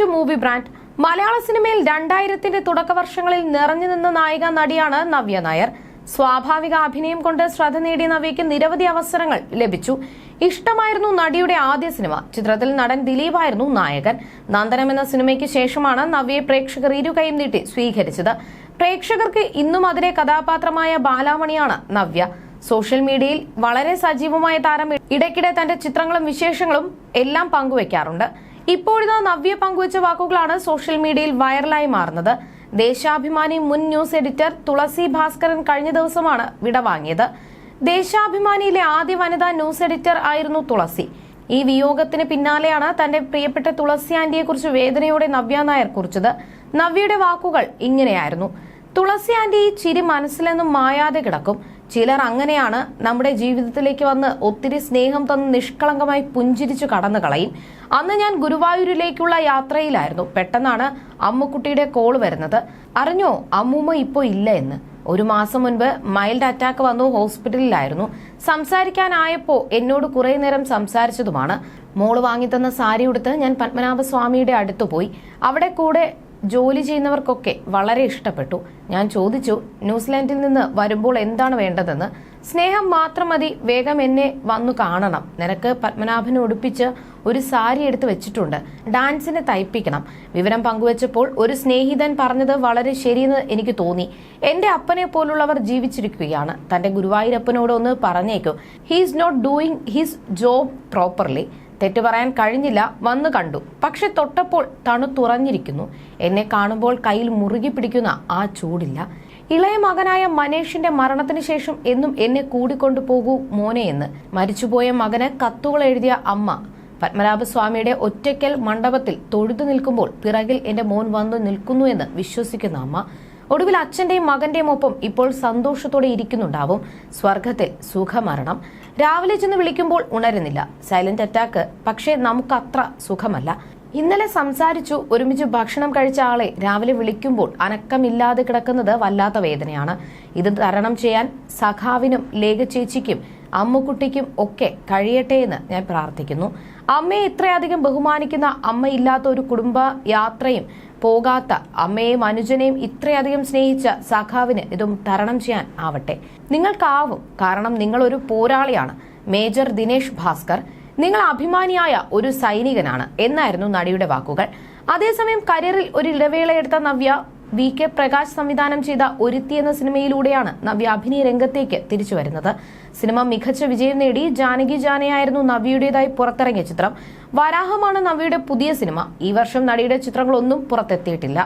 To movie brand മലയാള സിനിമയിൽ രണ്ടായിരത്തിന്റെ തുടക്ക വർഷങ്ങളിൽ നിറഞ്ഞു നിന്ന നായിക നടിയാണ് നവ്യ നായർ. സ്വാഭാവിക അഭിനയം കൊണ്ട് ശ്രദ്ധ നേടിയ നവ്യയ്ക്ക് നിരവധി അവസരങ്ങൾ ലഭിച്ചു. ഇഷ്ടമായിരുന്നു നടിയുടെ ആദ്യ സിനിമ. ചിത്രത്തിൽ നടൻ ദിലീപായിരുന്നു നായകൻ. നന്ദനം എന്ന സിനിമയ്ക്ക് ശേഷമാണ് നവ്യയെ പ്രേക്ഷകർ ഇരുകൈയും നീട്ടി സ്വീകരിച്ചത്. പ്രേക്ഷകർക്ക് ഇന്നും അതിലെ കഥാപാത്രമായ ബാലാമണിയാണ് നവ്യ. സോഷ്യൽ മീഡിയയിൽ വളരെ സജീവമായ താരം ഇടയ്ക്കിടെ തന്റെ ചിത്രങ്ങളും വിശേഷങ്ങളും എല്ലാം പങ്കുവയ്ക്കാറുണ്ട് ഇപ്പോഴിതാ നവ്യ പങ്കുവച്ച വാക്കുകളാണ് സോഷ്യൽ മീഡിയയിൽ വൈറലായി മാറുന്നത്. ദേശാഭിമാനി മുൻ ന്യൂസ് എഡിറ്റർ തുളസി ഭാസ്കരൻ കഴിഞ്ഞ ദിവസമാണ് വിടവാങ്ങിയത് ദേശാഭിമാനിയിലെ ആദ്യ വനിതാ ന്യൂസ് എഡിറ്റർ ആയിരുന്നു തുളസി. ഈ വിയോഗത്തിന് പിന്നാലെയാണ് തന്റെ പ്രിയപ്പെട്ട തുളസി ആന്റിയെ കുറിച്ച് വേദനയോടെ നവ്യ നായർ കുറിച്ചത്. നവ്യയുടെ വാക്കുകൾ ഇങ്ങനെയായിരുന്നു. തുളസി ആന്റി ചിരി മനസ്സിലെന്നും മായാതെ കിടക്കും. ചിലർ അങ്ങനെയാണ് നമ്മുടെ ജീവിതത്തിലേക്ക് വന്ന് ഒത്തിരി സ്നേഹം തന്ന് നിഷ്കളങ്കമായി പുഞ്ചിരിച്ചു കടന്നു കളയും. അന്ന് ഞാൻ ഗുരുവായൂരിലേക്കുള്ള യാത്രയിലായിരുന്നു. പെട്ടെന്നാണ് അമ്മുക്കുട്ടിയുടെ കോൾ വരുന്നത്. അറിഞ്ഞോ അമ്മൂമ്മ ഇപ്പോൾ ഇല്ല എന്ന്. ഒരു മാസം മുൻപ് മൈൽഡ് അറ്റാക്ക് വന്നു ഹോസ്പിറ്റലിലായിരുന്നു. സംസാരിക്കാനായപ്പോ എന്നോട് കുറെ നേരം സംസാരിച്ചതുമാണ്. മോൾ വാങ്ങിത്തന്ന സാരി ഉടുത്ത് ഞാൻ പത്മനാഭസ്വാമിയുടെ അടുത്ത് പോയി. അവിടെ കൂടെ ജോലി ചെയ്യുന്നവർക്കൊക്കെ വളരെ ഇഷ്ടപ്പെട്ടു. ഞാൻ ചോദിച്ചു ന്യൂസിലാൻഡിൽ നിന്ന് വരുമ്പോൾ എന്താണ് വേണ്ടതെന്ന്? സ്നേഹം മാത്രം മതി. വേഗം എന്നെ വന്നു കാണണം. നിനക്ക് പത്മനാഭനെ ഉടുപ്പിച്ച് ഒരു സാരി എടുത്ത് വെച്ചിട്ടുണ്ട്. ഡാൻസിന് തയ്പ്പിക്കണം. വിവരം പങ്കുവച്ചപ്പോൾ ഒരു സ്നേഹിതൻ പറഞ്ഞത് വളരെ ശരിയെന്ന് എനിക്ക് തോന്നി. എന്റെ അപ്പനെ പോലുള്ളവർ ജീവിച്ചിരിക്കുകയാണ്. തന്റെ ഗുരുവായൂരപ്പനോട് ഒന്ന് പറഞ്ഞേക്കൂ. He's not doing his job properly തെറ്റു പറയാൻ കഴിഞ്ഞില്ല വന്നു കണ്ടു. പക്ഷെ തൊട്ടപ്പോൾ തണുത്തുറഞ്ഞിരിക്കുന്നു. എന്നെ കാണുമ്പോൾ കയ്യിൽ മുറുകി പിടിക്കുന്ന ആ ചൂടില്ല. ഇളയ മകനായ മനേഷിന്റെ മരണത്തിന് ശേഷം എന്നും എന്നെ കൂടിക്കൊണ്ടു പോകൂ മോനെ എന്ന്. മരിച്ചുപോയ മകന് കത്തുകൾ എഴുതിയ അമ്മ. പത്മനാഭസ്വാമിയുടെ ഒറ്റയ്ക്കൽ മണ്ഡപത്തിൽ തൊഴുതു നിൽക്കുമ്പോൾ പിറകിൽ എന്റെ മോൻ വന്നു നിൽക്കുന്നു എന്ന് വിശ്വസിക്കുന്ന അമ്മ. ഒടുവിൽ അച്ഛന്റെയും മകന്റെയും ഒപ്പം ഇപ്പോൾ സന്തോഷത്തോടെ ഇരിക്കുന്നുണ്ടാവും. സ്വർഗത്തിൽ സുഖമരണം. രാവിലെ ചെന്ന് വിളിക്കുമ്പോൾ ഉണരുന്നില്ല. സൈലന്റ് അറ്റാക്ക് പക്ഷേ നമുക്കത്ര സുഖമല്ല. ഇന്നലെ സംസാരിച്ചു ഒരുമിച്ച് ഭക്ഷണം കഴിച്ച ആളെ രാവിലെ വിളിക്കുമ്പോൾ അനക്കമില്ലാതെ കിടക്കുന്നത് വല്ലാത്ത വേദനയാണ്. ഇത് തരണം ചെയ്യാൻ സഖാവിനും ലേഖ ചേച്ചിക്കും അമ്മുക്കുട്ടിക്കും ഒക്കെ കഴിയട്ടെ എന്ന് ഞാൻ പ്രാർത്ഥിക്കുന്നു. അമ്മയെ ഇത്രയധികം ബഹുമാനിക്കുന്ന അമ്മയില്ലാത്ത ഒരു കുടുംബ യാത്രയും പോകാത്ത അമ്മയെയും അനുജനെയും ഇത്രയധികം സ്നേഹിച്ച സഖാവിന് ഇതും തരണം ചെയ്യാൻ ആവട്ടെ. നിങ്ങൾക്കാവും. കാരണം നിങ്ങൾ ഒരു പോരാളിയാണ്. മേജർ ദിനേഷ് ഭാസ്കർ. നിങ്ങൾ അഭിമാനിയായ ഒരു സൈനികനാണ് എന്നായിരുന്നു നടിയുടെ വാക്കുകൾ. അതേസമയം കരിയറിൽ ഒരു ഇടവേളയെടുത്ത നവ്യ വി കെ പ്രകാശ് സംവിധാനം ചെയ്ത ഒരുത്തി എന്ന സിനിമയിലൂടെയാണ് നവ്യ അഭിനയ രംഗത്തേക്ക് തിരിച്ചു വരുന്നത്. സിനിമ മികച്ച വിജയം നേടി ജാനകി ജാനയായിരുന്നു നവ്യയുടേതായി പുറത്തിറങ്ങിയ ചിത്രം. വരാഹമാണ് നവ്യയുടെ പുതിയ സിനിമ. ഈ വർഷം നടിയുടെ ചിത്രങ്ങളൊന്നും പുറത്തെത്തിയിട്ടില്ല.